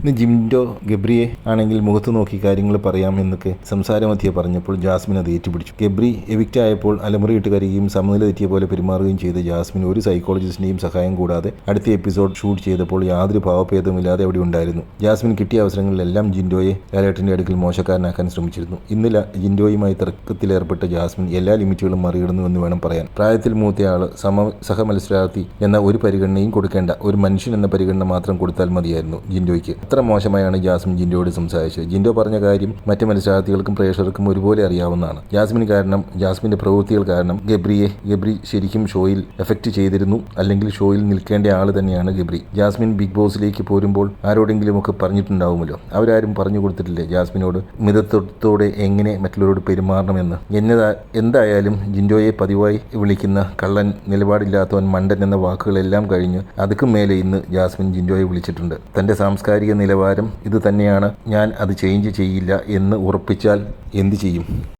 ഇന്ന് ജിംഡോ ഗബ്രിയെ ആണെങ്കിൽ മുഖത്ത് നോക്കി കാര്യങ്ങൾ പറയാം എന്നൊക്കെ സംസാരമധ്യേ പറഞ്ഞപ്പോൾ ജാസ്മിൻ അത് ഏറ്റുപിടിച്ചു. ഗബ്രി എവിക്റ്റ് ആയപ്പോൾ അലമുറിയിട്ട് കരയുകയും സമനില തെറ്റിയ പോലെ പെരുമാറുകയും ചെയ്ത ജാസ്മിൻ ഒരു സൈക്കോളജിസ്റ്റിന്റെയും സഹായം കൂടാതെ അടുത്ത എപ്പിസോഡ് ഷൂട്ട് ചെയ്തപ്പോൾ യാതൊരു ഭാവഭേദമില്ലാതെ അവിടെ ഉണ്ടായിരുന്നു. ജാസ്മിൻ കിട്ടിയ അവസരങ്ങളിലെല്ലാം ജിൻഡോയെ ലാലേട്ടിന്റെ അടുക്കൽ മോശക്കാരനാക്കാൻ ശ്രമിച്ചിരുന്നു. ഇന്ന് ജിൻഡോയുമായി തർക്കത്തിലേർപ്പെട്ട ജാസ്മിൻ എല്ലാ ലിമിറ്റുകളും മറികടന്നു എന്ന് വേണം പറയാൻ. പ്രായത്തിൽ മൂത്തയാൾ സമ സഹമത്സരാർത്ഥി എന്ന ഒരു പരിഗണനയും കൊടുക്കേണ്ട ഒരു മനുഷ്യൻ എന്ന പരിഗണന മാത്രം കൊടുത്താൽ മതിയായിരുന്നു ജിൻഡോയ്ക്ക്. അത്ര മോശമായാണ് ജാസ്മിൻ ജിൻഡോയോട് സംസാരിച്ചത്. ജിൻഡോ പറഞ്ഞ കാര്യം മറ്റു മത്സരാർത്ഥികൾക്കും പ്രേക്ഷകർക്കും ഒരുപോലെ അറിയാവുന്നതാണ്. ജാസ്മിൻ കാരണം ജാസ്മിന്റെ പ്രവൃത്തികൾ കാരണം ഗബ്രിയെ ഗബ്രി ശരിക്കും ഷോയിൽ എഫക്റ്റ് ചെയ്തിരുന്നു. അല്ലെങ്കിൽ ഷോയിൽ നിൽക്കേണ്ട ആൾ തന്നെയാണ് ഗബ്രി. ജാസ്മിൻ ബിഗ് ബോസിലേക്ക് പോരുമ്പോൾ ആരോടെങ്കിലും ഒക്കെ പറഞ്ഞിട്ടുണ്ടാവുമല്ലോ. അവരാരും പറഞ്ഞു കൊടുത്തിട്ടില്ലേ ജാസ്മിനോട് മിതത്വത്തോടെ എങ്ങനെ മറ്റുള്ളവരോട് പെരുമാറണമെന്ന്. എന്നതാ എന്തായാലും ജിൻഡോയെ പതിവായി വിളിക്കുന്ന കള്ളൻ നിലപാടില്ലാത്തവൻ മണ്ടൻ എന്ന വാക്കുകളെല്ലാം കഴിഞ്ഞ് അതുക്കും മേലെ ഇന്ന് ജാസ്മിൻ ജിൻഡോയെ വിളിച്ചിട്ടുണ്ട്. തന്റെ സാംസ്കാരിക നിലവാരം ഇത് തന്നെയാണ്. ഞാൻ അത് ചേഞ്ച് ചെയ്യില്ല എന്ന് ഉറപ്പിച്ചാൽ എന്ത് ചെയ്യും?